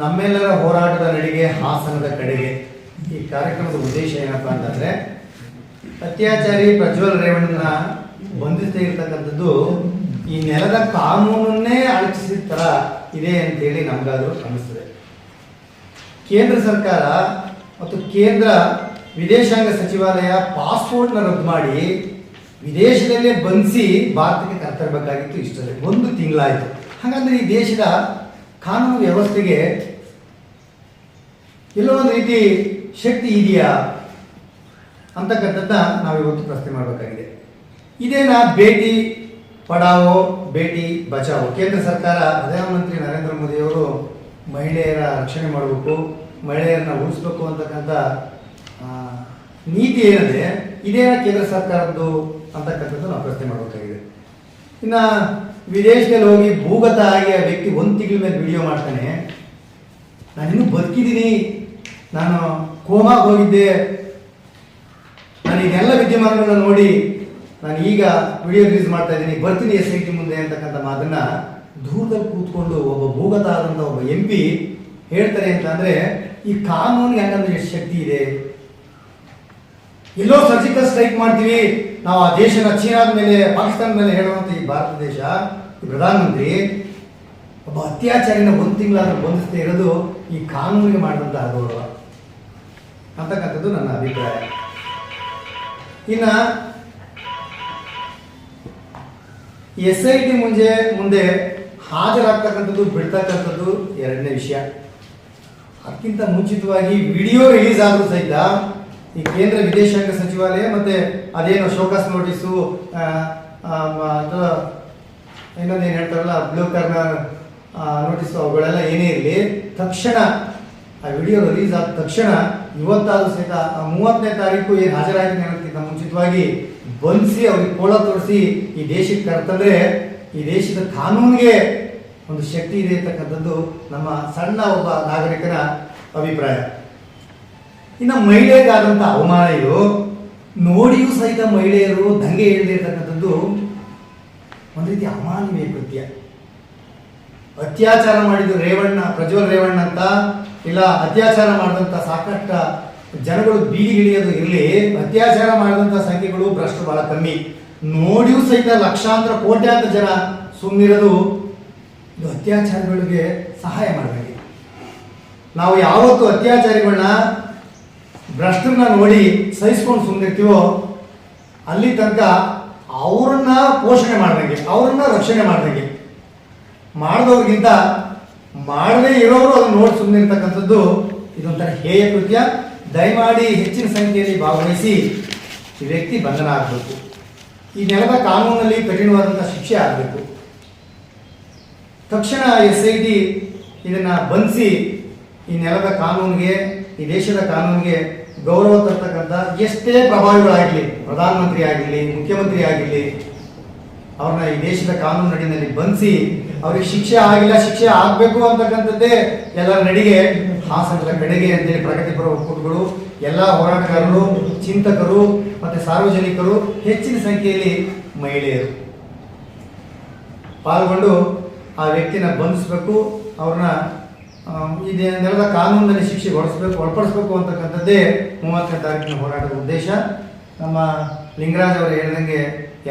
ನಮ್ಮೆಲ್ಲರ ಹೋರಾಟದ ನಡಿಗೆ, ಹಾಸನದ ಕಡೆಗೆ. ಈ ಕಾರ್ಯಕ್ರಮದ ಉದ್ದೇಶ ಏನಪ್ಪ ಅಂತಂದ್ರೆ, ಅತ್ಯಾಚಾರಿ ಪ್ರಜ್ವಲ್ ರೇವಣ್ಣನ ಬಂಧಿಸದೇ ಇರ್ತಕ್ಕಂಥದ್ದು ಈ ನೆಲದ ಕಾನೂನನ್ನೇ ಅಳಚಿಸಿದ ತರ ಇದೆ ಅಂತೇಳಿ ನಮಗಾದರೂ ಕಾಣಿಸ್ತದೆ ಕೇಂದ್ರ ಸರ್ಕಾರ ಮತ್ತು ಕೇಂದ್ರ ವಿದೇಶಾಂಗ ಸಚಿವಾಲಯ ಪಾಸ್ಪೋರ್ಟ್ನ ರದ್ದು ಮಾಡಿ ವಿದೇಶದಲ್ಲೇ ಬಂಧಿಸಿ ಭಾರತಕ್ಕೆ ಕರ್ತರಬೇಕಾಗಿತ್ತು ಇಷ್ಟೇ ಒಂದು ತಿಂಗಳಾಯಿತು. ಹಾಗಾದ್ರೆ ಈ ದೇಶದ ಕಾನೂನು ವ್ಯವಸ್ಥೆಗೆ ಎಲ್ಲೋ ಒಂದು ರೀತಿ ಶಕ್ತಿ ಇದೆಯಾ ಅಂತಕ್ಕಂಥದ್ದನ್ನ ನಾವಿವತ್ತು ಪ್ರಶ್ನೆ ಮಾಡಬೇಕಾಗಿದೆ. ಇದೇನ ಭೇಟಿ ಪಡಾವೋ, ಭೇಟಿ ಬಚಾವೋ? ಕೇಂದ್ರ ಸರ್ಕಾರ, ಪ್ರಧಾನಮಂತ್ರಿ ನರೇಂದ್ರ ಮೋದಿಯವರು ಮಹಿಳೆಯರ ರಕ್ಷಣೆ ಮಾಡಬೇಕು, ಮಹಿಳೆಯರನ್ನ ಉಳಿಸ್ಬೇಕು ಅಂತಕ್ಕಂಥ ನೀತಿ ಏನಿದೆ, ಇದೇನ ಕೇಂದ್ರ ಸರ್ಕಾರದ್ದು ಅಂತಕ್ಕಂಥದ್ದು ನಾವು ಪ್ರಶ್ನೆ ಮಾಡಬೇಕಾಗಿದೆ. ಇನ್ನು ವಿದೇಶದಲ್ಲಿ ಹೋಗಿ ಭೂಗತ ಆಗಿ ಆ ವ್ಯಕ್ತಿ ಒಂದು ತಿಂಗಳ ಮೇಲೆ ವಿಡಿಯೋ ಮಾಡ್ತಾನೆ. ನಾನು ಬದುಕಿದ್ದೀನಿ ನಾನು ಕೋಮಾಗ ಹೋಗಿದ್ದೆ. ನಾನು ಇದೆಲ್ಲ ವಿದ್ಯಮಾನಗಳನ್ನ ನೋಡಿ ನಾನು ಈಗ ವಿಡಿಯೋ ರಿಲೀಸ್ ಮಾಡ್ತಾ ಇದ್ದೀನಿ. ಬರ್ತೀನಿ ಎಸ್ ಐ ಟಿ ಮುಂದೆ ಅಂತಕ್ಕಂಥ ಮಾತನ್ನ ದೂರದಲ್ಲಿ ಕೂತ್ಕೊಂಡು ಒಬ್ಬ ಭೂಗತ ಆದಂಥ ಒಬ್ಬ ಎಂ ಪಿ ಹೇಳ್ತಾರೆ ಅಂತ ಅಂದ್ರೆ, ಈ ಕಾನೂನಿಗೆ ಹಂಗಂದ್ರೆ ಎಷ್ಟು ಶಕ್ತಿ ಇದೆ? ಎಲ್ಲೋ ಸರ್ಜಿಕಲ್ ಸ್ಟ್ರೈಕ್ ಮಾಡ್ತೀವಿ. ನಾವು ಆ ದೇಶನ ಚೀನಾದ ಮೇಲೆ ಪಾಕಿಸ್ತಾನ ಮೇಲೆ ಹೇಳುವಂತ ಈ ಭಾರತ ದೇಶ ಪ್ರಧಾನಮಂತ್ರಿ ಒಬ್ಬ ಅತ್ಯಾಚಾರಿನ ಒಂದು ತಿಂಗಳಾದ್ರೂ ಬಂಧಿಸದೇ ಇರೋದು ಈ ಕಾನೂನಿಗೆ ಮಾಡಿದಂಥ ಅಗೌರವ ಅಂತಕ್ಕಂಥದ್ದು ನನ್ನ ಅಭಿಪ್ರಾಯ. ಇನ್ನ ಎಸ್ ಐ ಟಿ ಮುಂಜೆ ಮುಂದೆ ಹಾಜರಾಗ್ತಕ್ಕಂಥದ್ದು ಬಿಡ್ತಕ್ಕಂಥದ್ದು ಎರಡನೇ ವಿಷಯ. ಅದಕ್ಕಿಂತ ಮುಂಚಿತವಾಗಿ ವಿಡಿಯೋ ರಿಲೀಸ್ ಆದರೂ ಸಹಿತ ಈ ಕೇಂದ್ರ ವಿದೇಶಾಂಗ ಸಚಿವಾಲಯ ಮತ್ತೆ ಅದೇನು ಶೋಕಾಸ್ ನೋಟಿಸು ಆ, ಏನು ಹೇಳ್ತಾರಲ್ಲ ಬ್ಲೂ ಕಾರ್ನರ್ ನೋಟಿಸು ಅವುಗಳೆಲ್ಲ ಏನೇ ಇರಲಿ, ತಕ್ಷಣ, ಆ ವಿಡಿಯೋ ರಿಲೀಸ್ ಆದ ತಕ್ಷಣ ಇವತ್ತಾದ್ರೂ ಸಹಿತ ಆ ಮೂವತ್ತನೇ ತಾರೀಕು ಏನು ಹಾಜರಾಗಿದೆ ಅನ್ನೋದಕ್ಕಿಂತ ಮುಂಚಿತವಾಗಿ ಬಂಧಿಸಿ ಅವ್ರಿಗೆ ಕೋಳ ತೋರಿಸಿ ಈ ದೇಶಕ್ಕೆ ಕರ್ತಂದ್ರೆ ಈ ದೇಶದ ಕಾನೂನಿಗೆ ಒಂದು ಶಕ್ತಿ ಇದೆ ಅಂತಕ್ಕಂಥದ್ದು ನಮ್ಮ ಸಣ್ಣ ಒಬ್ಬ ನಾಗರಿಕನ ಅಭಿಪ್ರಾಯ. ಇನ್ನು ಮಹಿಳೆಗಾದಂಥ ಅವಮಾನ ಇದು. ನೋಡಿಯೂ ಸಹಿತ ಮಹಿಳೆಯರು ದಂಗೆ ಹೇಳದೇ ಇರತಕ್ಕಂಥದ್ದು ಒಂದು ರೀತಿ ಅಮಾನವೀಯ ಕೃತ್ಯ. ಅತ್ಯಾಚಾರ ಮಾಡಿದ ರೇವಣ್ಣ, ಪ್ರಜ್ವಲ್ ರೇವಣ್ಣ ಅಂತ, ಇಲ್ಲ ಅತ್ಯಾಚಾರ ಮಾಡಿದಂಥ ಸಾಕಷ್ಟು ಜನಗಳು ಬೀದಿಗಿಳಿಯೋದು ಇರಲಿ, ಅತ್ಯಾಚಾರ ಮಾಡಿದಂಥ ಸಂಖ್ಯೆಗಳು ಭ್ರಷ್ಟು ಬಹಳ ಕಮ್ಮಿ. ನೋಡಿಯೂ ಸಹಿತ ಲಕ್ಷಾಂತರ ಕೋಟ್ಯಾಂತರ ಜನ ಸುಮ್ಮನಿರೋದು ಇದು ಅತ್ಯಾಚಾರಗಳಿಗೆ ಸಹಾಯ ಮಾಡಬೇಕು. ನಾವು ಯಾವತ್ತು ಅತ್ಯಾಚಾರಿಗಳನ್ನ ಭ್ರಷ್ಟರನ್ನ ನೋಡಿ ಸಹಿಸ್ಕೊಂಡು ಸುಮ್ಮನಿರ್ತೀವೋ ಅಲ್ಲಿ ತನಕ ಅವ್ರನ್ನ ಪೋಷಣೆ ಮಾಡ್ದಂಗೆ, ಅವ್ರನ್ನ ರಕ್ಷಣೆ ಮಾಡ್ದಂಗೆ. ಮಾಡಿದವ್ರಿಗಿಂತ ಮಾಡದೇ ಇರೋರು ಅದನ್ನ ನೋಡಿ ಸುಮ್ಮನೆ ಇರ್ತಕ್ಕಂಥದ್ದು ಇದೊಂಥರ ಹೇಯ ಕೃತ್ಯ. ದಯಮಾಡಿ ಹೆಚ್ಚಿನ ಸಂಖ್ಯೆಯಲ್ಲಿ ಭಾಗವಹಿಸಿ ಈ ವ್ಯಕ್ತಿ ಬಂಧನ ಆಗಬೇಕು. ಈ ನೆಲದ ಕಾನೂನಲ್ಲಿ ಕಠಿಣವಾದಂಥ ಶಿಕ್ಷೆ ಆಗಬೇಕು. ತಕ್ಷಣ ಎಸ್ ಐ ಟಿ ಇದನ್ನ ಬಂಧಿಸಿ ಈ ನೆಲದ ಕಾನೂನಿಗೆ, ಈ ದೇಶದ ಕಾನೂನಿಗೆ ಗೌರವ ತರ್ತಕ್ಕಂಥ ಎಷ್ಟೇ ಪ್ರಭಾವಿಗಳಾಗಲಿ ಪ್ರಧಾನಮಂತ್ರಿ ಆಗಿರಲಿ ಮುಖ್ಯಮಂತ್ರಿ ಆಗಿರಲಿ ಅವ್ರನ್ನ ಈ ದೇಶದ ಕಾನೂನು ನಡಿನಲ್ಲಿ ಬಂಧಿಸಿ ಅವ್ರಿಗೆ ಶಿಕ್ಷೆ ಆಗಿಲ್ಲ, ಶಿಕ್ಷೆ ಆಗಬೇಕು ಅಂತಕ್ಕಂಥದ್ದೇ ಎಲ್ಲರ ನಡಿಗೆ, ಹಾಸನದ ಕಡೆಗೆ ಅಂತೇಳಿ ಪ್ರಗತಿಪರ ಒಕ್ಕೂಟಗಳು, ಎಲ್ಲ ಹೋರಾಟಗಾರರು, ಚಿಂತಕರು ಮತ್ತೆ ಸಾರ್ವಜನಿಕರು ಹೆಚ್ಚಿನ ಸಂಖ್ಯೆಯಲ್ಲಿ ಮಹಿಳೆಯರು ಪಾಲ್ಗೊಂಡು ಆ ವ್ಯಕ್ತಿನ ಬಂಧಿಸಬೇಕು, ಅವ್ರನ್ನ ಇದೇನೆಲ್ಲ ಕಾನೂನಿನಲ್ಲಿ ಶಿಕ್ಷೆ ಒಡಿಸ್ಬೇಕು ಒಳಪಡಿಸ್ಬೇಕು ಅಂತಕ್ಕಂಥದ್ದೇ ಮೂವತ್ತನೇ ತಾರೀಕಿನ ಹೋರಾಟದ ಉದ್ದೇಶ. ನಮ್ಮ ಲಿಂಗರಾಜ್ ಅವರು ಹೇಳಿದಂಗೆ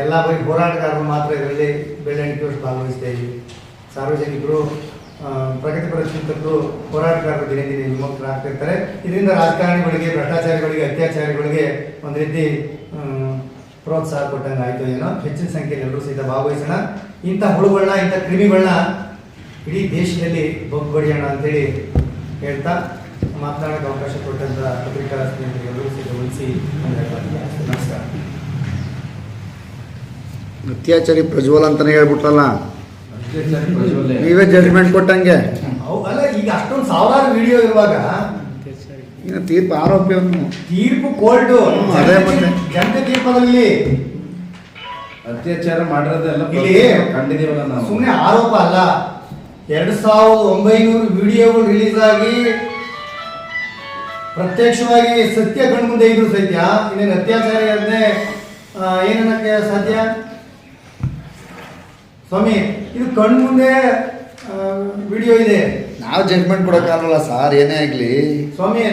ಎಲ್ಲ ಬರೀ ಹೋರಾಟಗಾರರು ಮಾತ್ರ ಇದರಲ್ಲಿ ಬೆಳ್ಳಣಿಕೆ ಭಾಗವಹಿಸ್ತಾ ಇದ್ದೀವಿ. ಸಾರ್ವಜನಿಕರು ಪ್ರಗತಿ ಪ್ರಗತಿಪರ ಚಿಂತಕರು ಹೋರಾಟಗಾರರು ದಿನೇ ದಿನೇ ವಿಮುಕ್ತರಾಗ್ತಿರ್ತಾರೆ ಇದರಿಂದ ರಾಜಕಾರಣಿಗಳಿಗೆ, ಭ್ರಷ್ಟಾಚಾರಿಗಳಿಗೆ, ಅತ್ಯಾಚಾರಿಗಳಿಗೆ ಒಂದು ರೀತಿ ಪ್ರೋತ್ಸಾಹ ಕೊಟ್ಟಂಗೆ ಆಯಿತು. ಏನೋ ಹೆಚ್ಚಿನ ಸಂಖ್ಯೆಯಲ್ಲಿ ಎಲ್ಲರೂ ಸಹಿತ ಭಾಗವಹಿಸೋಣ. ಇಂಥ ಹುಳುಗಳನ್ನ ಇಂಥ ಕ್ರಿಮಿಗಳನ್ನ ಇಡೀ ದೇಶದಲ್ಲಿ ಬಗ್ಬಡಿಯೋಣ ಅಂತೇಳಿ ಹೇಳ್ತಾ ಮಾತನಾಡೋಕ್ಕೆ ಅವಕಾಶ ಕೊಟ್ಟಂತ ಪತ್ರಿಕಾ ಸ್ನೇಹಿತರಿಗೆ ಎಲ್ಲರೂ ಸಹಿತ ಉಳಿಸಿ ನಮಸ್ಕಾರ. ಅತ್ಯಾಚಾರಿ ಪ್ರಜ್ವಲ್ ಅಂತಲೇ ಹೇಳ್ಬಿಟ್ರಲ್ಲ. ನೀವೇ ಜಡ್ಜ್ಮೆಂಟ್ ಕೊಟ್ಟಂಗೆ. ಅವು ಅಲ್ಲ ಈಗ ಅಷ್ಟೊಂದು ಸಾವಿರಾರು ವಿಡಿಯೋ ಇರುವಾಗ ಇನ್ನು ತೀರ್ಪು ಆರೋಪಿಯನ್ನು ತೀರ್ಪು ಕೋರ್ಟ್ ಅದೇ ಮತ್ತೆ. ಜನತೆ ತೀರ್ಪದಲ್ಲಿ ಅತ್ಯಾಚಾರ ಮಾಡಿರೋದೆಲ್ಲ ಇಲ್ಲಿ ಕಂಡಿದೀವಲ್ಲ ನಾವು ಸುಮ್ಮನೆ ಆರೋಪ ಅಲ್ಲ. ಎರಡು ಸಾವಿರದ ಒಂಬೈನೂರು ವಿಡಿಯೋಗಳು ರಿಲೀಸ್ ಆಗಿ ಪ್ರತ್ಯಕ್ಷವಾಗಿ ಸತ್ಯ ಕಣ್ಮುಂದೆ ಇದ್ರು ಸತ್ಯ. ಇನ್ನೇನು ಅತ್ಯಾಚಾರ ಇರದೆ ಏನನ್ನಕ್ಕೆ ಸಾಧ್ಯ? ಸ್ವಾಮಿ ಇದು ಕಣ್ಮುಂದೆ ವಿಡಿಯೋ ಇದೆ. ನಾವು ಜಡ್ಜ್ಮೆಂಟ್ ಕೊಡೋಕ್ಕಾಗಲ್ಲ ಸರ್ ಏನೇ ಆಗಲಿ. ಸ್ವಾಮಿ